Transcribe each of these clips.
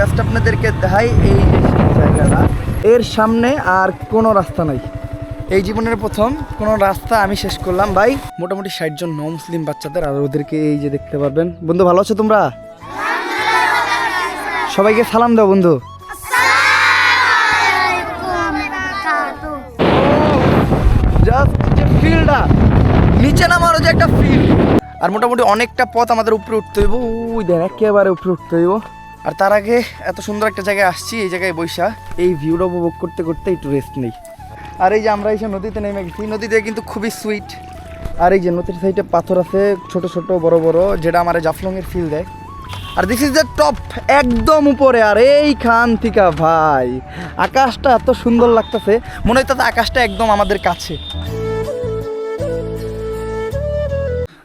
Just আপনাদেরকে দেখাই এই জায়গাটা। এর সামনে আর কোনো রাস্তা নাই। এই জীবনের প্রথম, কোনো রাস্তা আমি শেষ করলাম। ভাই, মোটামুটি ষাট জন ন মুসলিম বাচ্চাদের, আর ওদেরকে এই যে দেখতে পারবেন। বন্ধু, ভালো আছো তোমরা? সবাইকে সালাম দাও, বন্ধু। ফিলটা নিচে নামারও যে একটা ফিল। আর মোটামুটি অনেকটা পথ আমাদের উপরে উঠতে হইব। ওই দেন, একেবারে উপরে উঠতে হইব। আর তার আগে এত সুন্দর একটা জায়গায় আসছি, এই জায়গায় বৈশা। এই ভিউটা উপভোগ করতে করতে একটু রেস্ট নেই। আর এই যে আমরা এসে নদীতে নেমে গেছি, নদীতে কিন্তু খুবই সুইট আর এই যে নদীর সাইডে পাথর আছে, ছোট ছোট, বড় বড়, যেটা আমার জাফলংয়ের ফিল দেয়। আর দিস ইজ দ্য টপ একদম উপরে, আর এইখান থেকে ভাই। আকাশটা এত সুন্দর লাগতেছে, মনে হইতেছে আকাশটা একদম আমাদের কাছে।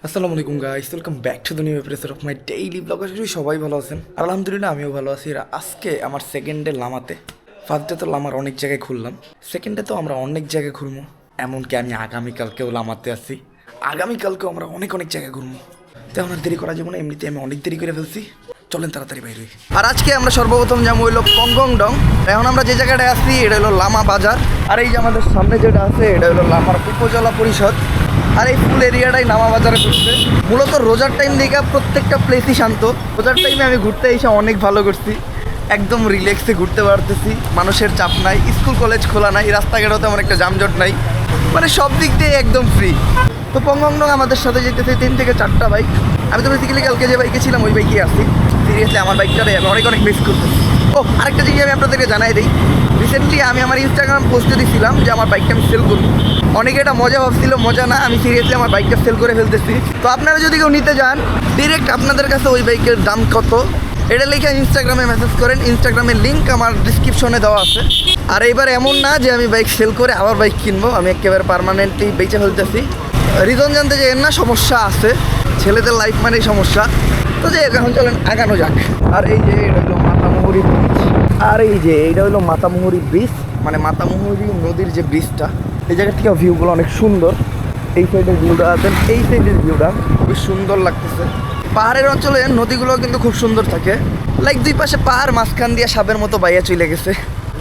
আসসালামু আলাইকুম guys welcome back to the new episode of my daily vlog করি সবাই ভালো আছেন। আলহামদুলিল্লাহ, আমিও ভালো আছি। আজকে আমার সেকেন্ডে লামাতে। ফার্স্ট ডে তো লামার অনেক জায়গায় ঘুরলাম। সেকেন্ডে তো আমরা অনেক জায়গায় ঘুরবো এমনকি আমি আগামীকালকেও লামাতে আছি। আগামীকালকেও আমরা অনেক অনেক জায়গায় ঘুরবো তো আমার দেরি করা যাবে না এমনিতে আমি অনেক দেরি করে ফেলছি। চলেন তাড়াতাড়ি বাইরে। আর আজকে আমরা সর্বপ্রথম যাব হইল পঙ্গং ডং এখন আমরা যে জায়গাটায় আছি, এটা হলো লামা বাজার। আর এই যে আমাদের সামনে যেটা আছে, এটা হলো লামার উপজেলা পরিষদ। আর এই ফুল এরিয়াটাই নামা বাজারে ঘুরছে মূলত রোজার টাইম দেখে প্রত্যেকটা প্লেসই শান্ত। রোজার টাইমে আমি ঘুরতে এসে অনেক ভালো করছি। একদম রিল্যাক্সে ঘুরতে পারতেছি। মানুষের চাপ নাই স্কুল কলেজ খোলা নাই, রাস্তাঘাটও তেমন একটা যানজট নাই। মানে সব দিক দিয়ে একদম ফ্রি তো পঙ্গং আমাদের সাথে যেতেছে তিন থেকে চারটা বাইক আমি তো বেসিক্যালি কালকে যে বাইকে ছিলাম, ওই বাইকে আসছি সিরিয়াসলি আমার বাইকটারে আমি অনেক অনেক মিস করতেছি। ও, আরেকটা জিনিস আমি আপনাদেরকে জানাই দিই। রিসেন্টলি আমি আমার ইনস্টাগ্রাম পোস্টে দিয়েছিলাম যে আমার বাইকটা আমি সেল করব। অনেকে এটা মজা ভাবছিল, মজা না, আমি সিরিয়াসলি আমার বাইকটা সেল করে ফেলতেছি। তো আপনারা যদি কেউ নিতে যান ডিরেক্ট আপনাদের কাছে ওই বাইকের দাম কত? এটা লিখে ইনস্টাগ্রামে মেসেজ করেন ইনস্টাগ্রামের লিঙ্ক আমার ডিসক্রিপশনে দেওয়া আছে। আর এইবার এমন না যে আমি বাইক সেল করে আবার বাইক কিনবো, আমি একেবারে পার্মানেন্টলি বেঁচে ফেলতেছি। রিজন জানতে চাই না সমস্যা আছে, ছেলেদের লাইফ মানেই সমস্যা। তো যে এখন চলেন আগানো যাক। আর এই যে এটা হলো মাতামুহুরি ব্রিজ আর এই যে এইটা হলো মাতামুহুরি ব্রিজ মানে মাতামুহুরি নদীর যে ব্রিজটা এই জায়গা থেকে ভিউগুলো অনেক সুন্দর। এই সাইডের ভিউটা দেন এই সাইডের ভিউটা খুবই সুন্দর লাগতেছে। পাহাড়ের অঞ্চলে নদীগুলো কিন্তু খুব সুন্দর থাকে। লাইক দুই পাশে পাহাড় মাঝখান দিয়ে সাপের মতো বাইয়া চলে গেছে।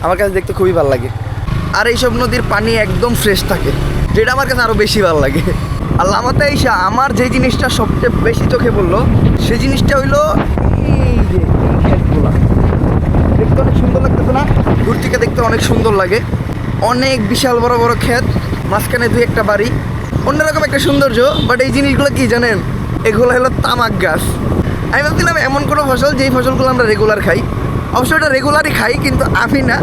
আমার কাছে দেখতে খুবই ভালো লাগে। আর এইসব নদীর পানি একদম ফ্রেশ থাকে, যেটা আমার কাছে আরও বেশি ভালো লাগে। আর লামাতে এসে আমার যে জিনিসটা সবচেয়ে বেশি চোখে পড়ল, সেই জিনিসটা হইল এই যে দেখতে অনেক সুন্দর লাগতেছে না? দূর থেকে দেখতে অনেক সুন্দর লাগে। অনেক বিশাল বড় বড় ক্ষেত, মাঝখানে দুই একটা বাড়ি। অন্যরকম একটা সৌন্দর্য বাট এই জিনিসগুলো কি জানেন? এগুলো হলো তামাক গাছ। আমি ভাবছিলাম এমন কোনো ফসল, যেই ফসলগুলো আমরা রেগুলার খাই। অবশ্যই এটা রেগুলারই খাই, কিন্তু আমি না,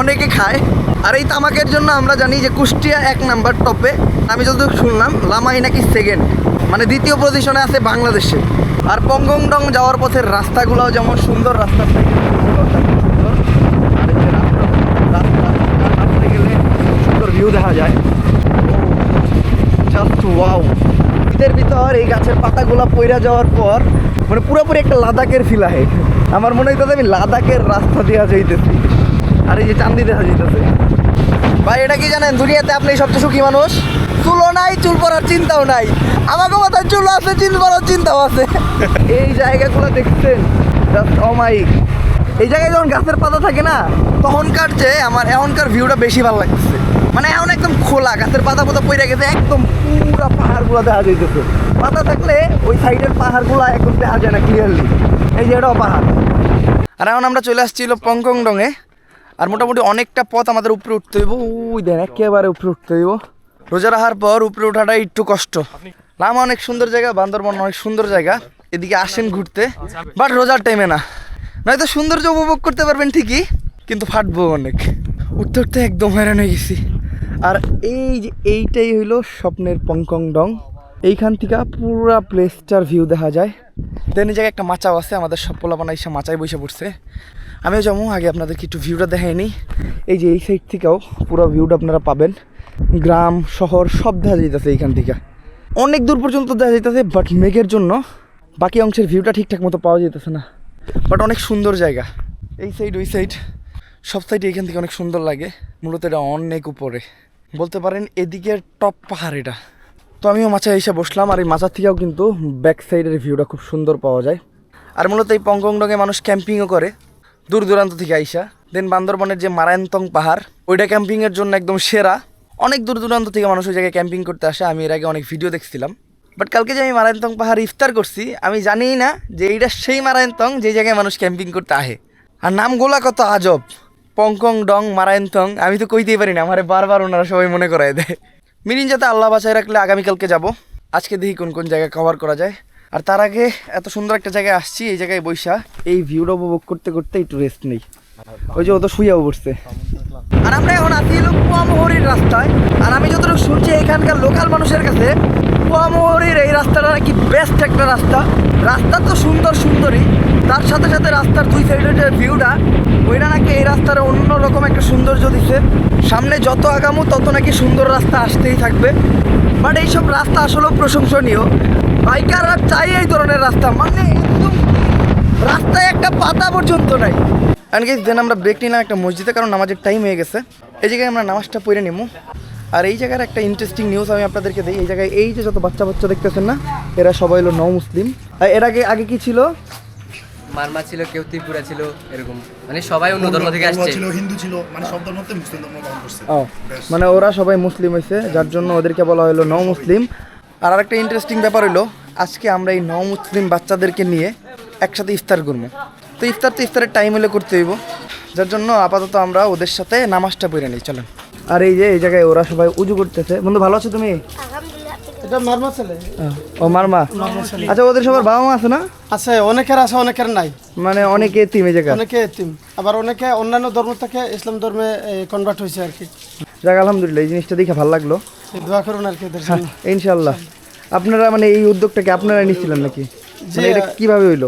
অনেকে খায়। আর এই তামাকের জন্য আমরা জানি যে কুষ্টিয়া এক নাম্বার টপে, আমি যতটুকু শুনলাম, লামাই নাকি সেকেন্ড মানে দ্বিতীয় পজিশনে আছে বাংলাদেশে। আর পঙ্গংডং যাওয়ার পথের রাস্তাগুলোও যেমন সুন্দর রাস্তা থাকে সুন্দর আর এই যে রাস্তা রাস্তা রাস্তায় গেলে সুন্দর ভিউ দেখা যায় জাস্ট ওয়াও ভিতর এই গাছের পাতাগুলো পইরা যাওয়ার পর মানে পুরোপুরি একটা লাদাখের ফিল আহে আমার মনে হইতেছে আমি লাদাখের রাস্তা দিয়া যাইতেছি। আর এই যে চান্দি দেখা যাইতেছে। ভাই, এটা কি জানেন? দুনিয়াতে আপনি সবচেয়ে সুখী মানুষ? চুলও নাই, চুল পরার চিন্তাও নাই। আমাকে মাথায় চুল আছে, চুল পরার চিন্তাও আছে। এই জায়গাগুলো দেখছেন? জাস্ট অমাইক এই জায়গায় যখন গাছের পাতা থাকে না, তখনকার যে আমার এখনকার ভিউটা বেশি ভালো লাগতেছে। মানে এখন একদম খোলা, গাছের পাতা পাতা পড়ে গেছে, একদম পুরা পাহাড়গুলো দেখা যাইতেছে। পাতা থাকলে ওই সাইডের পাহাড়গুলো একদম দেখা যায় না ক্লিয়ারলি এই যে এটাও পাহাড়। আর এখন আমরা চলে আসছিল পংকং ডঙে আর মোটামুটি অনেকটা পথ আমাদের উপরে উঠতে হইব। ওই দেন, একেবারে উপরে উঠতে হইব। রোজা রাখার পর উপরে ওঠাটা একটু কষ্ট। লামা অনেক সুন্দর জায়গা, বান্দরবন অনেক সুন্দর জায়গা। এদিকে আসেন ঘুরতে। বাট রোজার টাইমে না। নয়তো সৌন্দর্য উপভোগ করতে পারবেন ঠিকই, কিন্তু ফাটবো অনেক। উঠতে উঠতে একদম হয়রান হয়ে গেছি। আর এই যে এইটাই হইল স্বপ্নের পংকং ডং এইখান থেকে পুরা প্লেসটার ভিউ দেখা যায়। দেন এই জায়গায় একটা মাচাও আছে, আমাদের সব পোলাপানা এসে মাচায় বসে পড়ছে। আমিও যেমন আগে আপনাদেরকে একটু ভিউটা দেখাইনি এই যে এই সাইড থেকেও পুরো ভিউটা আপনারা পাবেন। গ্রাম, শহর, সব দেখা যাইতেছে এইখান থেকে। অনেক দূর পর্যন্ত দেখা যাইতেছে বাট মেঘের জন্য বাকি অংশের ভিউটা ঠিকঠাক মতো পাওয়া যাইতেছে না। বাট অনেক সুন্দর জায়গা। এই সাইড ওই সাইড সব সাইডে এখান থেকে অনেক সুন্দর লাগে। মূলত এটা অনেক উপরে। বলতে পারেন এদিকের টপ পাহাড় এটা। তো আমিও মাচায় এসে বসলাম আর এই মাচার থেকেও কিন্তু ব্যাক সাইডের ভিউটা খুব সুন্দর পাওয়া যায়। আর মূলত এই পংগংডঙে মানুষ ক্যাম্পিংও করে, দূর দূরান্ত থেকে আইসা। দেন বান্দরবনের যে মারায়ন্তং পাহাড়, ওইটা ক্যাম্পিংয়ের জন্য একদম সেরা। অনেক দূর দূরান্ত থেকে মানুষ ওই জায়গায় ক্যাম্পিং করতে আসে, আমি এর আগে অনেক ভিডিও দেখছিলাম। বাট কালকে যে আমি মারায়ন্তং পাহাড় ইফতার করছি, আমি জানিই না যে এইটা সেই মারায়ন্তং যে জায়গায় মানুষ ক্যাম্পিং করতে আহে আর নামগুলা কত আজব পংকং ডং মারায়ন্তং, আমি তো কইতেই পারি না, আমারে বারবার ওনারা সবাই মনে করায় দেয়। মিরিন যাতে আল্লাহ বাসায় রাখলে আগামীকালকে যাব। আজকে দেখি কোন কোন জায়গায় কভার করা যায়। আর তার আগে এত সুন্দর একটা জায়গায় আসছি, এই জায়গায় বৈশা। এই ভিউটা উপভোগ করতে করতে একটু রেস্ট নেই। ওই যে ও তো শুয়েও পড়ছে। আর আমরা এখন আছি হলো কুয়ামোহরির রাস্তায়। আর আমি যতটুকু শুনছি, এখানকার লোকাল মানুষের কাছে কুয়ামোহরির এই রাস্তাটা নাকি বেস্ট একটা রাস্তা। রাস্তা তো সুন্দর সুন্দরই তার সাথে সাথে রাস্তার দুই সাইডের যে ভিউটা ওইটা নাকি এই রাস্তার অন্যরকম একটা সৌন্দর্য দিছে। সামনে যত আগামো, তত নাকি সুন্দর রাস্তা আসতেই থাকবে। বাট এইসব রাস্তা আসলেও প্রশংসনীয়। বাইকাররা চাই এই ধরনের রাস্তা মানে একদম রাস্তায় একটা পাতা পর্যন্ত নাই। অ্যান্ড গেস দেন আমরা ব্রেক নিলাম একটা মসজিদে, কারণ নামাজের টাইম হয়ে গেছে। এই জায়গায় আমরা নামাজটা পড়ে নেব আর এই জায়গার একটা ইন্টারেস্টিং নিউজ আমি আপনাদেরকে দিই। এই জায়গায় এই যে যত বাচ্চা বাচ্চা দেখতেছেন না এরা সবাই হলো ন মুসলিম। আর এর আগে আগে কি ছিল? মারমা ছিল কেউ ত্রিপুরা ছিল এরকম। মানে সবাই অন্য ধর্ম থেকে আসছে। ছিল হিন্দু ছিল মানে সব ধর্মতে মুসলিম ধর্ম গ্রহণ করছে। মানে ওরা সবাই মুসলিম হয়েছে যার জন্য ওদেরকে বলা হলো ন মুসলিম। আর আরেকটা ইন্টারেস্টিং ব্যাপার হলো আজকে আমরা এই ন মুসলিম বাচ্চাদেরকে নিয়ে একসাথে ইফতার করব। তো ইফতার তো ইফতারের টাইম হলে করতে হইব। যার জন্য আপাতত আমরা ওদের সাথে নামাজটা পড়ে নিই চলেন। আর এই যে এই জায়গায় ওরা সবাই উজু করতেছে। বন্ধু ভালো আছো তুমি? এটা মারমা ছেলে। ও মারমা? আচ্ছা ওদের সবার বাবা মা আছে না? আছে অনেকের আছে অনেকের নাই। মানে অনেকে তিম এই জায়গা অনেকে এতিম আবার অনেকে অন্যান্য ধর্ম থেকে ইসলাম ধর্মে কনভার্ট হয়েছে আর কি। যাক আলহামদুলিল্লাহ এই জিনিসটা দেখে ভালো লাগল। দোয়া করুন আর কি ইনশাল্লাহ আপনারা মানে এই উদ্যোগটাকে আপনারা নিচ্ছিলেন নাকি? মানে এটা কীভাবে হইল?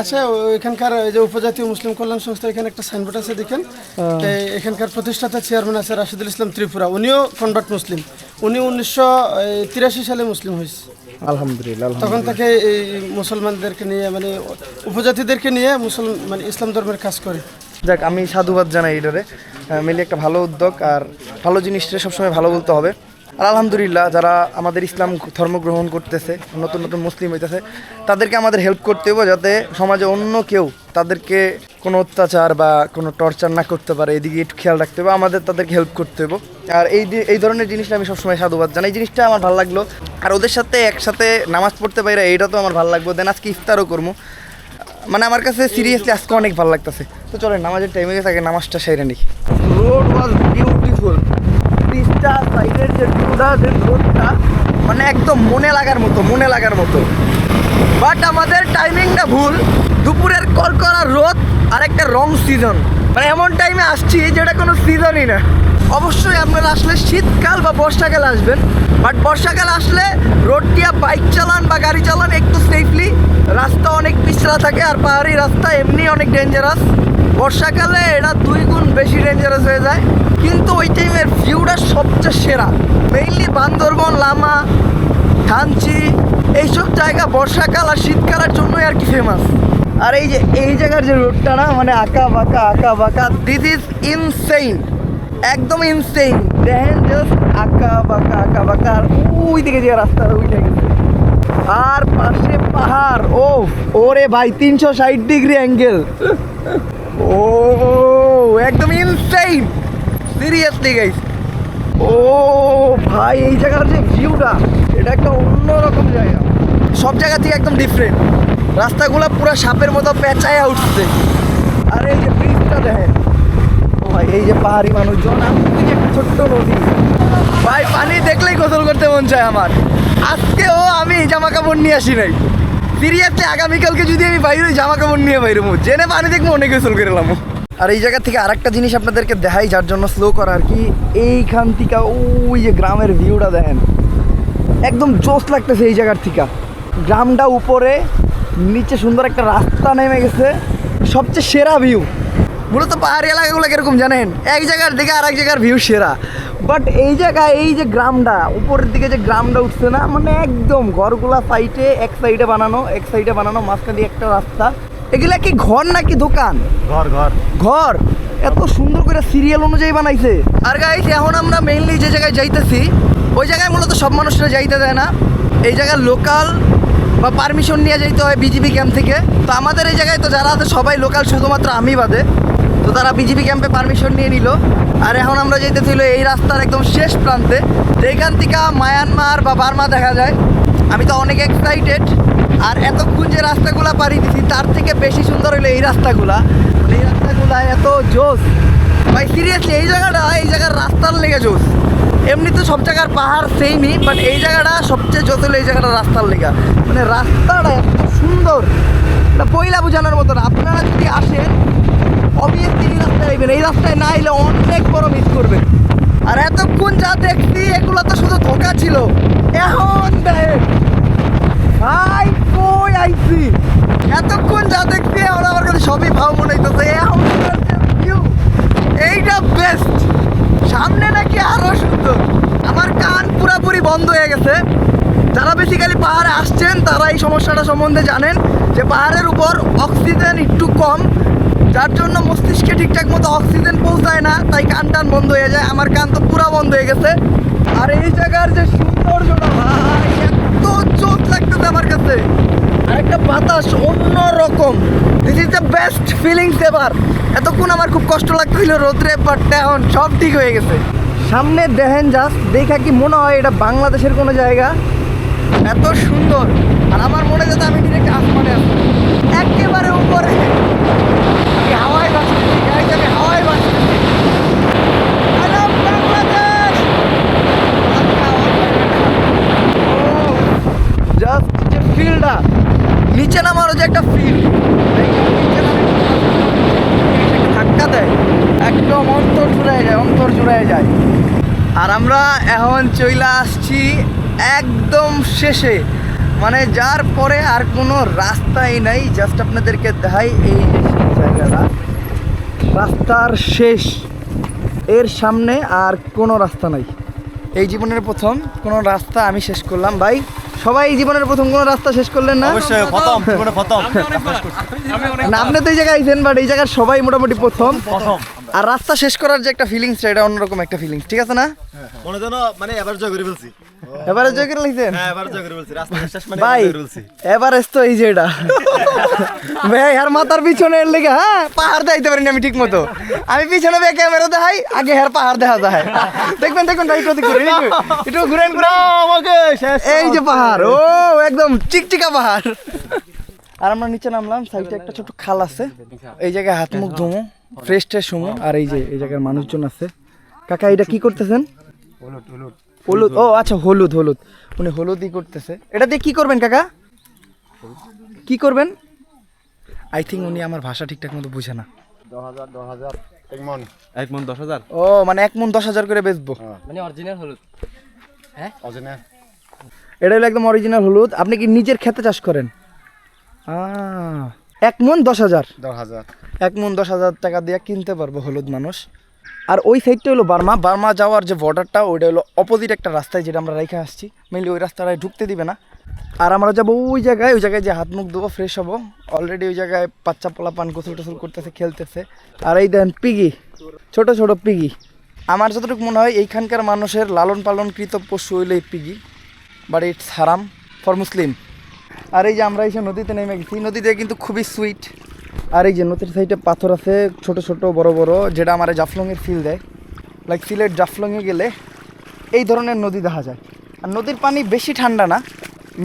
আচ্ছা এখানকার এই যে উপজাতীয় মুসলিম কল্যাণ সংস্থা এখানে একটা সাইনবোর্ড আছে দেখেন। এখানকার প্রতিষ্ঠাতা চেয়ারম্যান আছে রাশিদুল ইসলাম ত্রিপুরা। উনিও কনভার্ট মুসলিম। উনি উনিশশো তিরাশি সালে মুসলিম হয়েছে। আলহামদুলিল্লাহ। তখন থেকে এই মুসলমানদেরকে নিয়ে মানে উপজাতিদেরকে নিয়ে মুসলমান মানে ইসলাম ধর্মের কাজ করে। যাক আমি সাধুবাদ জানাই এটারে। মিলে একটা ভালো উদ্যোগ আর ভালো জিনিসটা সবসময় ভালো বলতে হবে। আর আলহামদুলিল্লাহ যারা আমাদের ইসলাম ধর্ম গ্রহণ করতেছে, নতুন নতুন মুসলিম হইতেছে, তাদেরকে আমাদের হেল্প করতে হবে যাতে সমাজে অন্য কেউ তাদেরকে কোনো অত্যাচার বা কোনো টর্চার না করতে পারে। এদিকে একটু খেয়াল রাখতে হবে আমাদের তাদেরকে হেল্প করতে হবে আর এই এই ধরনের জিনিসটা আমি সবসময় সাধুবাদ জানাই। এই জিনিসটা আমার ভালো লাগল। আর ওদের সাথে একসাথে নামাজ পড়তে পারে এইটা তো আমার ভালো লাগবে। দেন আজকে ইফতারও করব মানে আমার কাছে সিরিয়াসলি আজকে অনেক ভালো লাগতেছে। তো চলে নামাজের টাইমে গেছে, আগে নামাজটা সেরে নিই। রোড ওয়াজ বিউটিফুল তিস্তা সাইডের যে ভিউটা, যে রোডটা মানে একদম মনে লাগার মতো, মনে লাগার মতো। বাট আমাদের টাইমিংটা ভুল। দুপুরের করকরা রোদ আর একটা রং সিজন মানে এমন টাইমে আসছি যেটা কোনো সিজনই না। অবশ্যই আপনারা আসলে শীতকাল বা বর্ষাকাল আসবেন। বাট বর্ষাকাল আসলে রোড দিয়ে বাইক চালান বা গাড়ি চালান একটু সেফলি রাস্তা অনেক পিছলা থাকে আর পাহাড়ি রাস্তা এমনি অনেক ডেঞ্জারাস বর্ষাকালে এটা দুই গুণ বেশি ডেঞ্জারাস হয়ে যায়। কিন্তু ওই টাইমের ভিউটা সবচেয়ে সেরা। মেইনলি বান্দরবন, লামা থানচি এইসব জায়গা বর্ষাকাল আর শীতকালের জন্যই আর কি ফেমাস আর এই যে, এই জায়গার যে রোডটা না মানে আঁকা বাঁকা আঁকা বাঁকা দিস ইজ ইনসেইন একদম ইনসেইন দেখেন জাস্ট আঁকা বাঁকা আঁকা বাঁকা, আর ওই দিকে যে রাস্তা ওই দিকে আর পাশে পাহাড় ও ওরে ভাই, তিনশো ষাট ডিগ্রি অ্যাঙ্গেল ও, একদম ইনসেইন সিরিয়াসলি গাইস ও, ভাই, এই জায়গার যে ভিউটা এটা একটা অন্যরকম জায়গা। সব জায়গা থেকে একদম ডিফারেন্ট রাস্তাগুলো পুরো সাপের মতো পেঁচায়া উঠছে। আর এই যে ব্রিজটা দেখেন। ও ভাই, এই যে পাহাড়ি মানুষজন আমি একটা ছোট্ট নদী। ভাই, পানি দেখলেই গোসল করতে মন চায় আমার। আজকেও আমি জামা কাপড় নিয়ে আসি নাই। সিরিয়াসলি আগামীকালকে যদি আমি বাইরে জামা কাপড় নিয়ে বাইরে জেনে পানি দেখব, অনেক গোসল করে আর এই জায়গা থেকে আরেকটা জিনিস আপনাদেরকে দেখাই, যার জন্য স্লো করা আর কি। এইখান থেকে, ওই যে গ্রামের ভিউটা দেখেন। একদম জোস লাগতেছে এই জায়গার থেকে। গ্রামটা উপরে, নিচে সুন্দর একটা রাস্তা নেমে গেছে। সবচেয়ে সেরা ভিউ মূলত পাহাড়ি এলাকাগুলো কীরকম জানেন? এক জায়গার দিকে আর এক জায়গার ভিউ সেরা। বাট এই জায়গায় এই যে গ্রামটা, উপরের দিকে যে গ্রামটা উঠছে না মানে একদম ঘরগুলা সাইডে এক সাইডে বানানো, এক সাইডে বানানো, মাঝখান দিয়ে একটা রাস্তা। এগুলা কি ঘর নাকি দোকান? ঘর ঘর। ঘর? এত সুন্দর করে সিরিয়াল অনুযায়ী বানাইছে। আর গাইস এখন আমরা মেইনলি যে জায়গায় যাইতেছি ওই জায়গায় মূলত সব মানুষরা যাইতে দেয় না। এই জায়গার লোকাল বা পারমিশন নিয়ে যাইতে হয় বিজিবি ক্যাম্প থেকে। তো আমাদের এই জায়গায় তো যারা আছে সবাই লোকাল শুধুমাত্র আমি বাদে। তো তারা বিজিবি ক্যাম্পে পারমিশন নিয়ে নিল। আর এখন আমরা যেতেছিল এই রাস্তার একদম শেষ প্রান্তে। যেখান থেকে মায়ানমার বা বার্মা দেখা যায়। আমি তো অনেক এক্সাইটেড আর এতক্ষণ যে রাস্তাগুলা পাড়ি দিছি, তার থেকে বেশি সুন্দর হলো এই রাস্তাগুলা। মানে এই রাস্তাগুলা এত জোস। ভাই সিরিয়াসলি এই জায়গাটা, এই জায়গার রাস্তার লেগে জোস। এমনি তো সব জায়গার পাহাড় সেমই বাট এই জায়গাটা সবচেয়ে হলো এই জায়গাটা রাস্তার লেগা। মানে রাস্তাটা এত সুন্দর। এটা পয়লা বোঝানোর মতো না। আপনারা যদি আসেন অবভিয়াসলি এই রাস্তায় আইবেন। এই রাস্তায় না এলে অনেক বড় মিস করবেন। আর এতক্ষণ যা দেখছি, এগুলো তো শুধু ধোকা ছিল। এখন ভাই কই আইছি এতক্ষণ যা দেখছি, এখন আমার কাছে সবই ভাব মনে হইতেছে। এইটা বেস্ট সামনে নাকি আরও সুন্দর। আমার কান পুরাপুরি বন্ধ হয়ে গেছে। যারা বেসিক্যালি পাহাড়ে আসছেন, তারা এই সমস্যাটা সম্বন্ধে জানেন যে পাহাড়ের উপর অক্সিজেন একটু কম, যার জন্য মস্তিষ্কে ঠিকঠাক মতো অক্সিজেন পৌঁছায় না, তাই কান টান বন্ধ হয়ে যায়। আমার কান তো পুরা বন্ধ হয়ে গেছে। আর এই জায়গার যে সৌন্দর্যটা চোখ লাগতেছে আমার কাছে। আর একটা বাতাস অন্য রকম this is the best feelings এবার এতক্ষণ আমার খুব কষ্ট লাগতেছিল রোদ্রে বাট এখন সব ঠিক হয়ে গেছে। সামনে দেখেন জাস্ট দেখা কি মনে হয় এটা বাংলাদেশের কোনো জায়গা? এত সুন্দর। আর আমার মনে যাতে আমি ডিরেক্ট আসমানে আছি। একেবারে উপরে আমি হাওয়ায় বাঁচতেছি গাইজ আমি হাওয়ায় বাঁচতেছি Hello, বাংলাদেশ! জাস্ট যে ফিলটা নিচে নামারও যে একটা ফিল ধাক্কা দেয়। একদম অন্তর জুড়ায় যায়, অন্তর জুড়ায় যায়। আর আমরা এখন চইলা আসছি একদম শেষে। মানে যার পরে আর কোনো রাস্তাই নাই। জাস্ট আপনাদেরকে দেখাই এই জায়গাটা। রাস্তার শেষ। এর সামনে আর কোনো রাস্তা নাই। এই জীবনের প্রথম। কোনো রাস্তা আমি শেষ করলাম। ভাই সবাই জীবনের প্রথম কোন রাস্তা শেষ করলেন না? অবশ্যই প্রথম জীবনে প্রথম। না আপনি তো এই জায়গায় আইছেন বাট এই জায়গার সবাই মোটামুটি প্রথম। প্রথম। আর রাস্তা শেষ করার যে একটা ফিলিংস এটা অন্যরকম একটা ফিলিংস ঠিক আছে না? মনে যেন মানে এবার জয় করে ফেলছি। এবারে জয় করে লাগছেন হ্যাঁ এবার জয় করে রাস্তা শেষ মানে ভাই এভারেস্ট তো এই যে এটা। ভাই আর মাথার পিছনে এর লেগে হ্যাঁ পাহাড় দেখাইতে পারিনি আমি ঠিক মতো আমি পিছনে বে ক্যামেরা দেখাই আগে হের পাহাড় দেখা যায়। দেখবেন দেখবেন ভাই কত ঘুরে একটু ঘুরেন আমাকে এই যে পাহাড় ও একদম চিকচিকা পাহাড়। আর আমরা নিচে নামলাম সাইডে একটা ছোট খাল আছে। এই জায়গায় হাত মুখ ধুমো ফ্রেশ ট্রেশ হুমো। আর এই যে এই জায়গায় মানুষজন আছে। কাকা এটা কি করতেছেন? হলুদ। ও আচ্ছা হলুদ হলুদ। উনি হলুদই করতেছে। এটা দিয়ে কি করবেন কাকা? কি করবেন? আই থিঙ্ক উনি আমার ভাষা ঠিকঠাক মতো বুঝে না। এক মন। এক মন দশ হাজার? ও মানে এক মন দশ হাজার করে বেচবো। মানে অরিজিনাল হলুদ। অজনা এটা হলো একদম অরিজিনাল হলুদ। আপনি কি নিজের খেতে চাষ করেন? এক মন দশ হাজার। দশ হাজার। এক মন দশ হাজার টাকা দিয়ে কিনতে পারব হলুদ মানুষ। আর ওই সাইডটা হলো বার্মা। বার্মা যাওয়ার যে বর্ডারটা ওইটা হলো অপোজিট একটা রাস্তায় যেটা আমরা রেখে আসছি। মেনলি ওই রাস্তাটায় ঢুকতে দিবে না। আর আমরা যাব ওই জায়গায় ওই জায়গায় যে হাত মুখ দেবো ফ্রেশ হব। অলরেডি ওই জায়গায় বাচ্চা পোলা পান গোসল টোসল করতেছে, খেলতেছে। আর এই দেন পিগি ছোট ছোট পিগি আমার যতটুকু মনে হয়, এইখানকার মানুষের লালন পালনকৃত পশু হইল এই পিগি বাট ইটস হারাম ফর মুসলিম আর এই যে আমরা এসে নদীতে নেমে গেছি, নদীতে কিন্তু খুবই সুইট আর এই যে নদীর সাইডে পাথর আছে, ছোট ছোট, বড় বড়, যেটা আমার জাফলংয়ের ফিল দেয়। লাইক সিলেট জাফলংয়ে গেলে এই ধরনের নদী দেখা যায়। আর নদীর পানি বেশি ঠান্ডা না।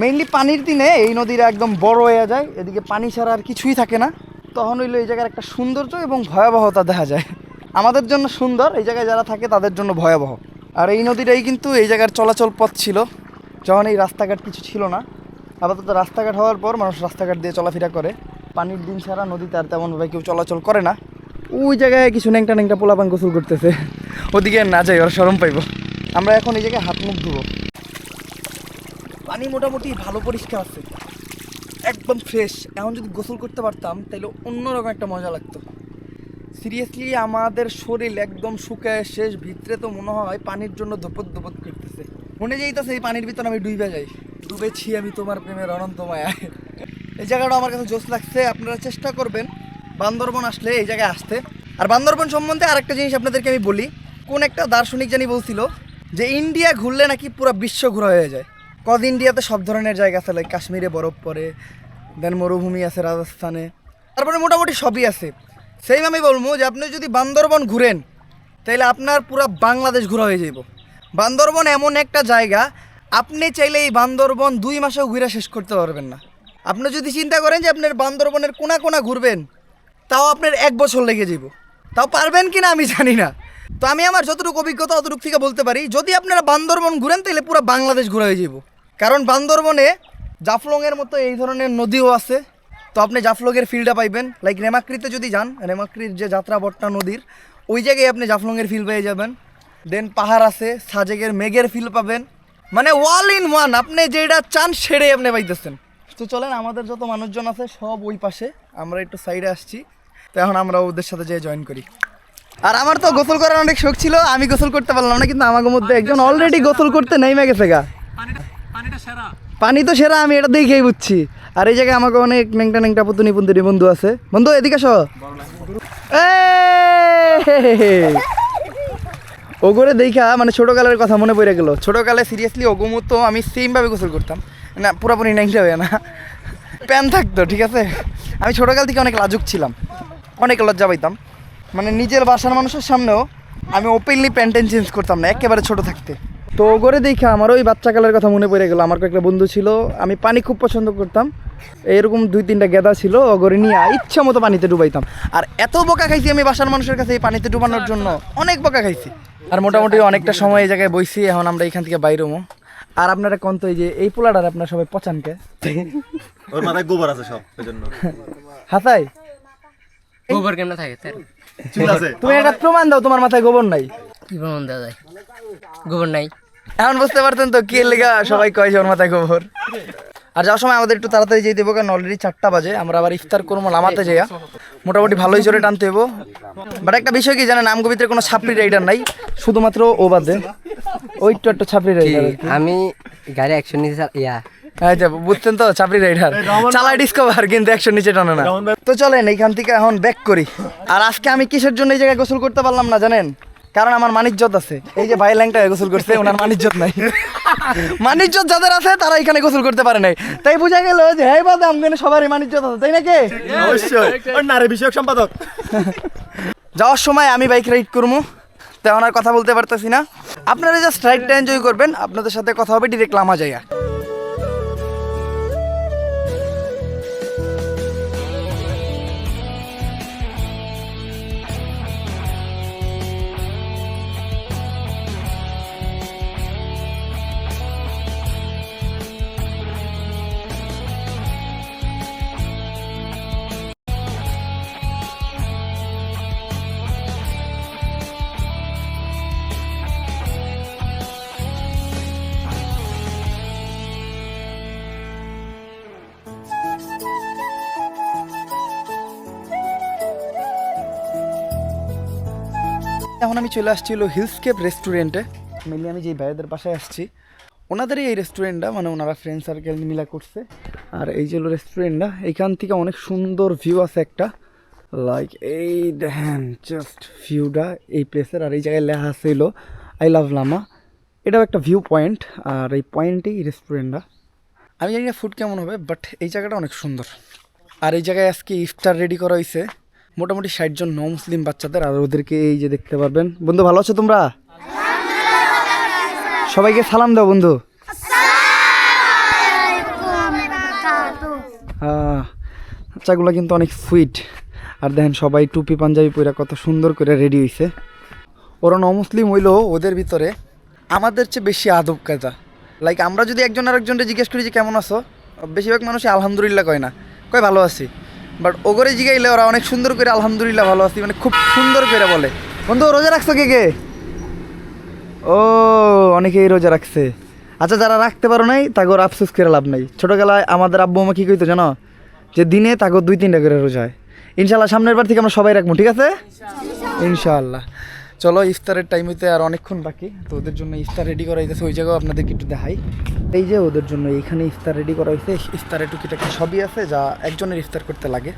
মেইনলি পানির দিনে এই নদীটা একদম বড় হয়ে যায়, এদিকে পানি ছাড়া আর কিছুই থাকে না। তখন হইল এই জায়গার একটা সৌন্দর্য এবং ভয়াবহতা দেখা যায়। আমাদের জন্য সুন্দর, এই জায়গায় যারা থাকে তাদের জন্য ভয়াবহ। আর এই নদীটাই কিন্তু এই জায়গার চলাচল পথ ছিল, যখন এই রাস্তাঘাট কিছু ছিল না। আপাতত রাস্তাঘাট হওয়ার পর মানুষ রাস্তাঘাট দিয়ে চলাফেরা করে। পানির দিন ছাড়া নদীতে আর তেমনভাবে কেউ চলাচল করে না। ওই জায়গায় কিছু ন্যাংটা ন্যাংটা পোলাপান গোসল করতেছে। ওদিকে না যাই ওরা সরম পাইব। আমরা এখন এই জায়গায় হাত মুখ ধুবো। পানি মোটামুটি ভালো পরিষ্কার আছে। একদম ফ্রেশ এখন যদি গোসল করতে পারতাম তাহলে অন্যরকম একটা মজা লাগতো। সিরিয়াসলি আমাদের শরীর একদম শুকায় শেষ। ভিতরে তো মনে হয় পানির জন্য ধপত ধপত করতেছে। মনে যাইতেছে এই পানির ভিতরে আমি ডুবে যাই। ডুবেছি আমি তোমার প্রেমের অনন্ত মায়ায়। এই জায়গাটা আমার কাছে জোশ লাগছে, আপনারা চেষ্টা করবেন বান্দরবন আসলে এই জায়গায় আসতে। আর বান্দরবন সম্বন্ধে আরেকটা জিনিস আপনাদেরকে আমি বলি, কোন একটা দার্শনিক জানি বলছিল যে ইন্ডিয়া ঘুরলে নাকি পুরো বিশ্ব ঘোরা হয়ে যায়। কদ ইন্ডিয়াতে সব ধরনের জায়গা আছে লাইক কাশ্মীরে বরফ পড়ে দেন মরুভূমি আছে রাজস্থানে, তারপরে মোটামুটি সবই আছে। সেই আমি বলব যে আপনি যদি বান্দরবন ঘুরেন তাহলে আপনার পুরো বাংলাদেশ ঘোরা হয়ে যাইব। বান্দরবন এমন একটা জায়গা, আপনি চাইলে এই বান্দরবন দুই মাসেও ঘুরে শেষ করতে পারবেন না। আপনি যদি চিন্তা করেন যে আপনার বান্দরবনের কোনা কোনা ঘুরবেন, তাও আপনার এক বছর লেগে যাব তাও পারবেন কি না আমি জানি না। তো আমি আমার যতটুকু অভিজ্ঞতা অতটুকু থেকে বলতে পারি, যদি আপনারা বান্দরবন ঘুরেন, তাহলে পুরো বাংলাদেশ ঘোরা হয়ে যাব কারণ বান্দরবনে জাফলংয়ের মতো এই ধরনের নদীও আছে। তো আপনি জাফলংয়ের ফিল্ডটা পাইবেন। লাইক রেমাক্রিতে যদি যান, রেমাক্রির যে যাত্রা বট্টা নদীর, ওই জায়গায় আপনি জাফলংয়ের ফিল পেয়ে যাবেন। দেন পাহাড় আছে, সাজেকের মেঘের ফিল পাবেন। মানে ওয়াল ইন ওয়ান আপনি যেটা চান, সেটাই আপনি পাইতেছেন। তো চলেন আমাদের যত মানুষজন আছে সব ওই পাশে। আমরা একটু সাইডে আসছি। তো এখন আমরা ওদের সাথে যেয়ে জয়েন করি। আর আমার তো গোসল করার অনেক শখ ছিল আমি গোসল করতে পারলাম না কিন্তু আমাকে মধ্যে একজন অলরেডি গোসল করতে নেমে গেছে গা। পানি তো সেরা আমি এটা দেখেই বুঝছি। আর এই জায়গায় আমাকে অনেক নেংটা নেংটা পুতুনি পুতুনি বন্ধু আছে। বন্ধু এদিকে আসো! ওগরে দেখা মানে ছোটোকালের কথা মনে পড়ে গেল। ছোটোকালে সিরিয়াসলি ওগো তো আমি সেমভাবে গোসল করতাম। না, পুরাপুরি নাইনটা হয়ে না। প্যান থাকতো, ঠিক আছে? আমি ছোটোকাল থেকে অনেক লাজুক ছিলাম। অনেক লজ্জা পাইতাম। মানে নিজের বাসার মানুষের সামনেও আমি ওপেনলি প্যান্টেন চেঞ্জ করতাম না, একেবারে ছোট থাকতে। তো ওগরে দেখা আমার ওই বাচ্চাকালের কথা মনে পড়ে গেল। আমার কয়েকটা বন্ধু ছিল, আমি পানি খুব পছন্দ করতাম। এরকম দুই তিনটা গেদা ছিল, ওগরে নিয়ে ইচ্ছা মতো পানিতে ডুবাইতাম। আর এত বোকা খাইছি আমি বাসার মানুষের কাছে এই পানিতে ডুবানোর জন্য। অনেক বোকা খাইছি। আর মোটামুটি অনেকটা সময় এই জায়গায় বইছি, এখন আমরা এখান থেকে বাইরমো আর আপনারা কোন তো এই যে এই পোলাটার আপনার সবাই পচান কে? ওর মাথায় গোবর আছে সব এই জন্য হাতাই। গোবর কেমনে থাকে স্যার? চুল আছে। তুমি একটা প্রমাণ দাও তোমার মাথায় গোবর নাই। কি প্রমাণ দেওয়া যায়? গোবর নাই। এখন বুঝতে পারতেন তো কি লেগা সবাই কয় যে ওর মাথায় গোবর। আর যাওয়ার সময় আমাদের একটু তাড়াতাড়ি যেতে দেবো কারণ অলরেডি চারটা বাজে। আমরা আবার ইফতার করব লামাতে যাইয়া মোটামুটি ভালোই জোরে টানতে হব। বাট একটা বিষয় কি জানেন আমগো কোনো ছাপড়ি রাইডার নাই। শুধুমাত্র ও বাদে। ওই তো একটা ছাপড়ি রাইডার আমি গাড়ি অ্যাকশন নিয়েছি স্যার ইয়া। আচ্ছা বুঝতেন তো চাপড়ি রাইডার চালাই ডিসকভার কিন্তু একশো নিচে টানে না। তো চলেন এইখান থেকে এখন ব্যাক করি। আর আজকে আমি কিসের জন্য এই জায়গায় গোসল করতে পারলাম না জানেন? কারণ আমার মানিজ্যত আছে। এই যে ভাই ল্যাংটা গোসল করছে ওনার মানিজ্যত নাই। মানিজ্যত যাদের আছে তারা এখানে গোসল করতে পারে নাই। তাই বোঝা গেল যে হ্যাঁ বাদে আমগানে সবারই মানিজ্যত আছে তাই নাকি? অবশ্যই। নারী বিষয়ক সম্পাদক। যাওয়ার সময় আমি বাইক রাইড করব তাই ওনার কথা বলতে পারতেছি না। আপনারা জাস্ট রাইডটা এনজয় করবেন। আপনাদের সাথে কথা হবে ডিরেক্ট লামা জায়গা এখন আমি চলে আসছি হলো হিলস্কেপ রেস্টুরেন্টে মেনলি আমি যেই ভাইদের বাসায় আসছি, ওনাদেরই এই রেস্টুরেন্টটা মানে ওনারা ফ্রেন্ড সার্কেল মিলা করছে। আর এই যে হলো রেস্টুরেন্টটা এইখান থেকে অনেক সুন্দর ভিউ আছে একটা। লাইক এই দেখেন জাস্ট ভিউটা এই প্লেসের আর এই জায়গায় লেখা হলো আই লাভ লামা এটাও একটা ভিউ পয়েন্ট আর এই পয়েন্টেই রেস্টুরেন্টটা আমি জানি না ফুড কেমন হবে বাট এই জায়গাটা অনেক সুন্দর। আর এই জায়গায় আজকে ইফতার রেডি করা হয়েছে মোটামুটি ষাট জন ন মুসলিম বাচ্চাদের, আর ওদেরকে এই যে দেখতে পারবেন। বন্ধু, ভালো আছো তোমরা? সবাইকে সালাম দাও, বন্ধু। বাচ্চাগুলো কিন্তু অনেক সুইট আর দেখেন সবাই টুপি, পাঞ্জাবি পরে কত সুন্দর করে রেডি হয়েছে ওরা নমুসলিম হইল ওদের ভিতরে আমাদের চেয়ে বেশি আদব কাজা লাইক আমরা যদি একজন আরেকজনকে জিজ্ঞেস করি যে কেমন আছো, বেশিরভাগ মানুষই আলহামদুলিল্লাহ কয় না। কয়, ভালো আছি। বাট ওগরে জিগাইলে ওরা অনেক সুন্দর করে আলহামদুলিল্লাহ ভালো আছি মানে খুব সুন্দর করে বলে। বন্ধু রোজা রাখছো কে কে? ও অনেকেই রোজা রাখছে। আচ্ছা যারা রাখতে পারো নাই তাগর আফসোস করে লাভ নাই। ছোটোবেলায় আমাদের আব্বু আমা কী কইতো জানো? যে দিনে তাগর দুই তিনটা করে রোজা হয়। ইনশাল্লাহ সামনের বার থেকে আমরা সবাই রাখব ঠিক আছে? ইনশাআল্লাহ। চলো ইফতারের টাইম হইতে আর অনেকক্ষণ বাকি, তো ওদের জন্য ইফতার রেডি করা হইতেছে। ওই জায়গাও আপনাদেরকে একটু দেখাই। এই যে ওদের জন্য এইখানে ইফতার রেডি করা হয়েছে ইফতারের টুকিটাকি সবই আছে যা একজনের ইফতার করতে লাগে।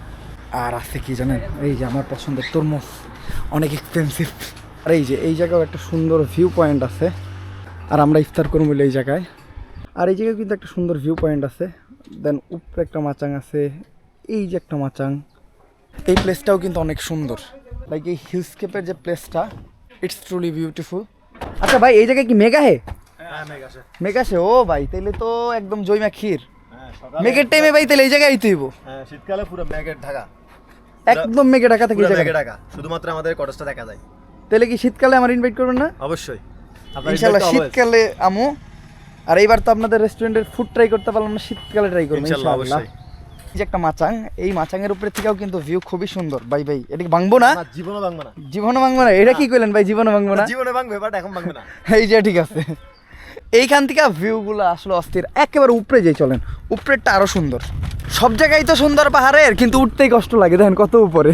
আর আছে কি জানেন? এই যে আমার পছন্দের তরমুজ। অনেক এক্সপেন্সিভ আর এই যে, এই জায়গাও একটা সুন্দর ভিউ পয়েন্ট আছে। আর আমরা ইফতার করব এই জায়গায়। আর এই জায়গায় কিন্তু একটা সুন্দর ভিউ পয়েন্ট আছে। দেন উপরে একটা মাচাং আছে। এই যে একটা মাচাং। এই প্লেসটাও কিন্তু অনেক সুন্দর। লাইক এই হিলস্কেপের যে প্লেসটা ইটস ট্রুলি বিউটিফুল আচ্ছা ভাই এই জায়গায় কি মেঘা হে মেঘা সে ও ভাই তাইলে তো একদম জৈমা ক্ষীর মেঘের টাইমে ভাই তাহলে এই জায়গায় আইতে হইব। হ্যাঁ শীতকালে পুরো ম্যাগের ঢাকা। একদম মেঘে ঢাকা থেকে ম্যাগের ঢাকা। শুধুমাত্র আমাদের কটেজটা দেখা যায়। তাহলে কি শীতকালে আমার ইনভাইট করবেন না? অবশ্যই। always। শীতকালে আমু। আর এইবার তো আপনাদের রেস্টুরেন্টের ফুড ট্রাই করতে পারলাম না শীতকালে ট্রাই করব ইনশাআল্লাহ অবশ্যই। এই যে একটা মাচাং এই মাচাঙের উপরে থেকেও কিন্তু ভিউ খুবই সুন্দর। ভাই ভাই এটা কি ভাঙবো না? না, জীবনও ভাঙবে না। জীবনে ভাঙবো না? এটা কি কইলেন ভাই জীবনে ভাঙবো না? জীবনে ভাঙবে বাট এখন ভাঙবে না। এই যে ঠিক আছে। এইখান থেকে ভিউগুলো আসলে অস্থির। একেবারে উপরে যেই চলেন। উপরেরটা আরও সুন্দর। সব জায়গায় তো সুন্দর পাহাড়ের কিন্তু উঠতেই কষ্ট লাগে দেখেন কত উপরে।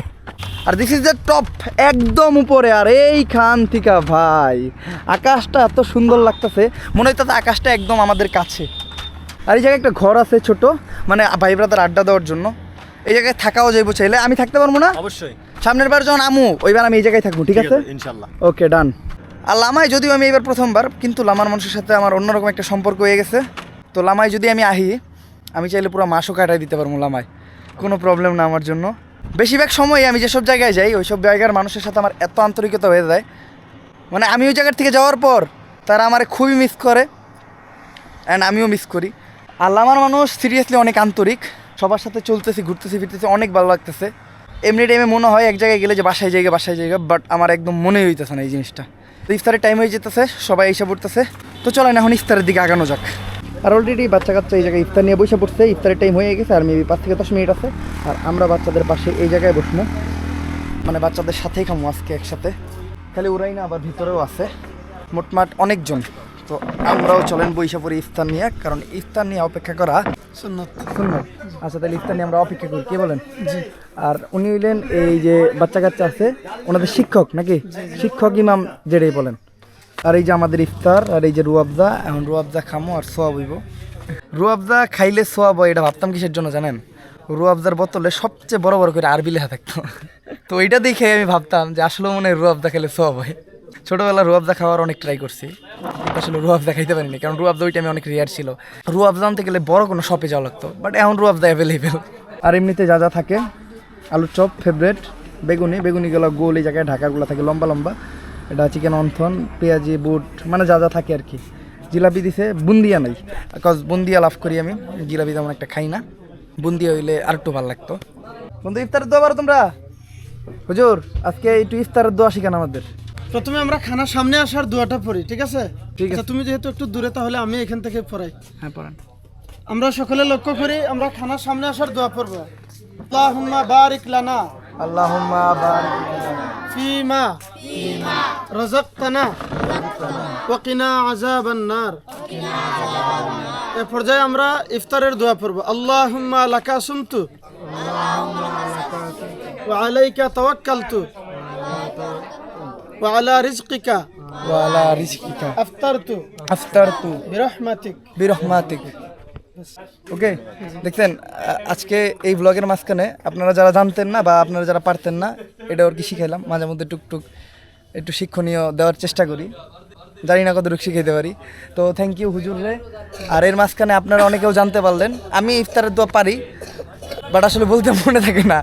আর দিস ইজ দ্য টপ একদম উপরে। আর এইখান থেকে ভাই আকাশটা এত সুন্দর লাগতেছে। মনে হইতেছে আকাশটা একদম আমাদের কাছে। আর এই জায়গায় একটা ঘর আছে ছোট মানে ভাই ব্রাদার আড্ডা দেওয়ার জন্য। এই জায়গায় থাকাও যাইবো চাইলে। আমি থাকতে পারব না? অবশ্যই। সামনের বার যখন আমু ওইবার আমি এই জায়গায় থাকব ঠিক আছে? ইনশাল্লাহ ওকে ডান। আর লামায় যদিও আমি এবার প্রথমবার কিন্তু লামার মানুষের সাথে আমার অন্যরকম একটা সম্পর্ক হয়ে গেছে। তো লামায় যদি আমি আহি আমি চাইলে পুরো মাসও কাটাই দিতে পারব লামায় কোনো প্রবলেম না আমার জন্য। বেশিরভাগ সময় আমি যেসব জায়গায় যাই ওই সব জায়গার মানুষের সাথে আমার এত আন্তরিকতা হয়ে যায়। মানে আমি ওই জায়গার থেকে যাওয়ার পর তারা আমার খুবই মিস করে। অ্যান্ড আমিও মিস করি। আর লামার মানুষ সিরিয়াসলি অনেক আন্তরিক। সবার সাথে চলতেছি, ঘুরতেছি, ফিরতেছি, অনেক ভালো লাগতেছে। এমনি টাইমে মনে হয় এক জায়গায় গেলে যে বাসায় জায়গা বাসায় জায়গা বাট আমার একদম মনে হইতেছে না এই জিনিসটা। তো ইফতারের টাইম হয়ে যেতেছে, সবাই এসে পড়তেছে। তো চলেন এখন ইফতারের দিকে আগানো যাক। আর অলরেডি বাচ্চা কাচ্চা এই জায়গায় ইফতার নিয়ে বসে পড়ছে, ইফতারের টাইম হয়ে গেছে, আর মেবি পাঁচ থেকে দশ মিনিট আছে। আর আমরা বাচ্চাদের পাশে এই জায়গায় বসবো। মানে বাচ্চাদের সাথেই খামো আজকে একসাথে। খালি ওরাই না, আবার ভিতরেও আছে। মোটমাট অনেকজন। তো আমরাও চলেন বৈশা পড়ি ইফতার নিয়ে কারণ ইফতার নিয়ে অপেক্ষা করা সুন্নত। আচ্ছা তাহলে ইফতার নিয়ে আমরা অপেক্ষা করি কে বলেন? জি। আর উনি হইলেন এই যে বাচ্চা কাচ্চা আছে ওনাদের শিক্ষক নাকি? শিক্ষক ইমাম যেটাই বলেন। আর এই যে আমাদের ইফতার আর এই যে রুয়াবজা এখন রুয়াবজা খামো আর সোয়াব হইব। রুয়াবজা খাইলে সোয়াব হয় এটা ভাবতাম কিসের জন্য জানেন? রুয়াবজার বোতলে সবচেয়ে বড় বড় করে আরবি লেখা থাকতো। তো ওইটা দেখে আমি ভাবতাম যে আসলে মনে হয় রুয়াবজা খেলে সোয়াব হয়। ছোটোবেলা রুয়াবজা খাওয়ার অনেক ট্রাই করছি। আসলে রুয়াবজা খাইতে পারিনি, কারণ রুয়াবজা ওই টাইমে অনেক রেয়ার ছিল। রুয়াবজা আনতে গেলে বড় কোনো শপে যাওয়া লাগতো বাট এখন রুয়াবজা অ্যাভেলেবেল আর এমনিতে যা যা থাকে, আলুর চপ ফেভারেট বেগুনি, বেগুনিগুলো গোল এই জায়গায়, ঢাকাগুলো থাকে লম্বা লম্বা। এটা চিকেন অন্থন, পেঁয়াজি, বুট মানে যা যা থাকে আর কি। জিলাপি দিছে, বুন্দিয়া নাই। বিকজ বুন্দিয়া লাভ করি আমি, জিলাপি তেমন একটা খাই না। বুন্দিয়া হইলে আর একটু ভালো লাগতো। বন্ধু, ইফতারের দোয়া পারো তোমরা? হুজুর, আজকে একটু ইফতারের দোয়া শিখান আমাদের। প্রথমে আমরা খানার সামনে আসার দোয়াটা পড়ি ঠিক আছে? ঠিক আছে। আচ্ছা, তুমি যেহেতু একটু দূরে তাহলে আমি এখান থেকে পড়াই। হ্যাঁ পড়ান। আমরা সকলে লক্ষ্য করি আমরা খানার সামনে আসার দোয়া পড়ব। আল্লাহুম্মা বারিক লানা। আল্লাহুম্মা বারিক লানা। ফিমা। রাযাকতানা ওয়া কিনা আযাবান নার এ পর্যায়ে আমরা ইফতারের দোয়া পড়ব। আল্লাহুম্মা লাকা সুমতু। ওয়া আলাইকা তাওয়াক্কালতু। রিজকিকা। ওয়া আলা রিজকিকা। আফতারতু। আফতারতু। বিরহমাতিক। বিরহমাতিক। ওকে দেখছেন আজকে এই ব্লগের মাঝখানে আপনারা যারা জানতেন না বা আপনারা যারা পারতেন না এটা ওর কি শিখাইলাম? মাঝে মধ্যে টুকটুক একটু শিক্ষণীয় দেওয়ার চেষ্টা করি। জানি না কতটুকু শিখাইতে পারি। তো থ্যাংক ইউ হুজুর রে। আর এর মাঝখানে আপনারা অনেকেও জানতে পারলেন। আমি ইফতারের দোয়া পারি বাট আসলে বলতে মনে থাকে না।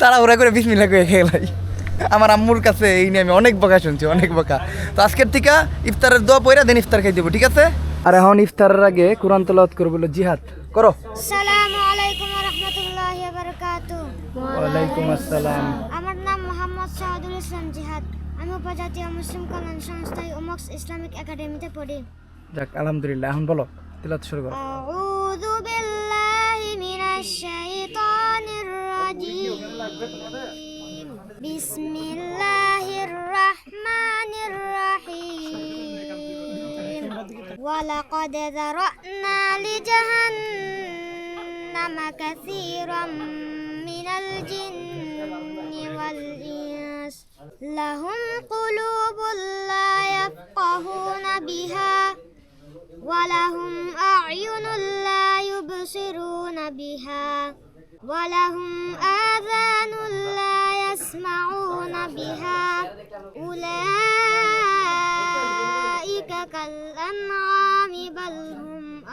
তারা ওরা করে বিসমিল্লা করে খেলাই আমার আম্মুর কাছে এই নিয়ে আমি অনেক বকা শুনছি অনেক বকা। তো আজকের থেকে ইফতারের দোয়া পয়রা দেন ইফতার খাই দেবো ঠিক আছে? আর এখন ইফতারের আগে কোরআন তেলাওয়াত করব বলে জিহাদ। করো। ওয়ালাইকুম আসসালাম। আমার নাম মোহাম্মদ শাহাদুল ইসলাম জিহাদ। আমি উপজাতীয় মুসলিম কল্যাণ সংস্থায় উমক্স ইসলামিক একাডেমিতে পড়ি। যাক আলহামদুলিল্লাহ এখন বলো তেলাওয়াত শুরু করো। আউযু বিল্লাহি মিনাশ শাইতানির রাজিম। بسم الله الرحمن الرحيم. ولقد ذرأنا لجهنم كثيرا من الجن والإنس. لهم قلوب لا يفقهون بها ولهم أعين لا يبصرون بها ولهم آذان لا يسمعون بها. أولئك كالأنعام بل هم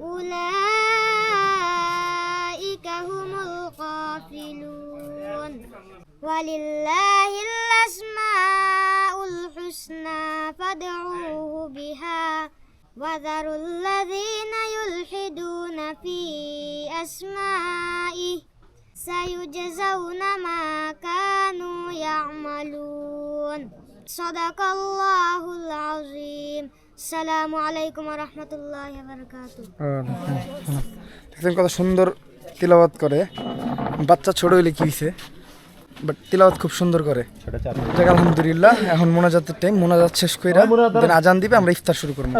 أولئك هم الغافلون. ولله الأسماء الحسنى فادعوه بها. وذروا الذين يلحدون في أسمائه. سيجزون ما كانوا يعملون صدق الله العظيم السلام عليكم ورحمة الله وبركاته দেখছেন কত সুন্দর তিলাবাত করে বাচ্চা ছোট হইলে কি হয়েছে বাট তিলাবাত খুব সুন্দর করে যাক আলহামদুলিল্লাহ এখন মোনাজাতের টাইম মোনাজাত শেষ কইরা দেন আজান দিবে আমরা ইফতার শুরু করবো